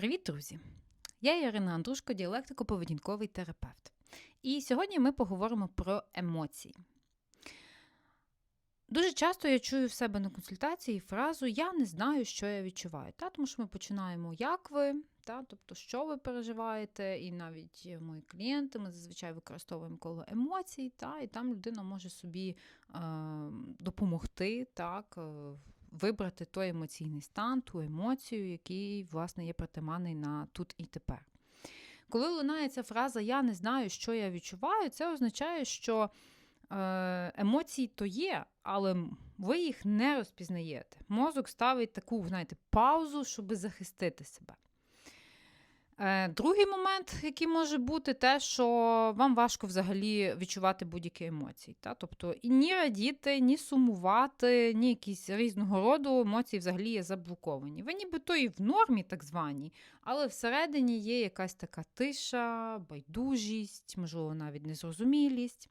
Привіт, друзі! Я Ірина Андрушко, діалектико-поведінковий терапевт. І сьогодні ми поговоримо про емоції. Дуже часто я чую в себе на консультації фразу Я не знаю, що я відчуваю. Та? Тому що ми починаємо, як ви, та? тобто, що ви переживаєте, і навіть мої клієнти ми зазвичай використовуємо коло емоцій, та? і там людина може собі е, допомогти, так, е, вибрати той емоційний стан, ту емоцію, який, власне, є притаманний на тут і тепер. Коли лунає ця фраза Я не знаю, що я відчуваю, це означає, що е, емоції то є, але ви їх не розпізнаєте. Мозок ставить таку, знаєте, паузу, щоб захистити себе. Е, Другий момент, який може бути, те, що вам важко взагалі відчувати будь-які емоції. Та? Тобто і ні радіти, ні сумувати, ні якісь різного роду емоції взагалі є заблоковані. Ви нібито і в нормі, так званій, але всередині є якась така тиша, байдужість, можливо, навіть незрозумілість.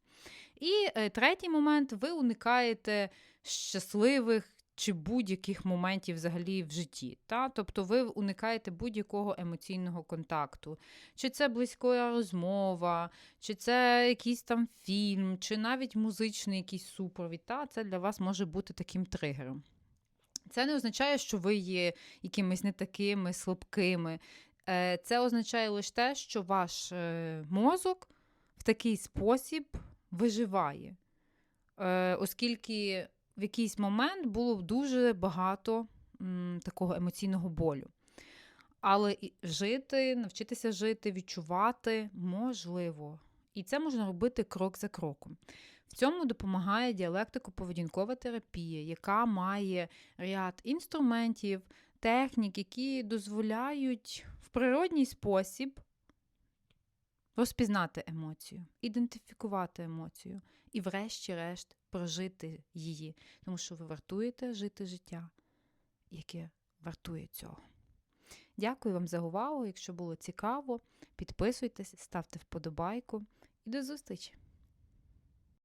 І е, третій момент ви уникаєте щасливих чи будь-яких моментів взагалі в житті. Та? Тобто ви уникаєте будь-якого емоційного контакту. Чи це близька розмова, чи це якийсь там фільм, чи навіть музичний якийсь супровід. Та? Це для вас може бути таким тригером. Це не означає, що ви є якимись не такими слабкими. Е, це означає лише те, що ваш е, мозок в такий спосіб виживає, Е, оскільки в якийсь момент було дуже багато м, такого емоційного болю. Але жити, навчитися жити, відчувати можливо. І це можна робити крок за кроком. В цьому допомагає діалектико-поведінкова терапія, яка має ряд інструментів, технік, які дозволяють в природній спосіб розпізнати емоцію, ідентифікувати емоцію і, врешті-решт, прожити її, тому що ви вартуєте жити життя, яке вартує цього. Дякую вам за увагу. Якщо було цікаво, підписуйтесь, ставте вподобайку і до зустрічі!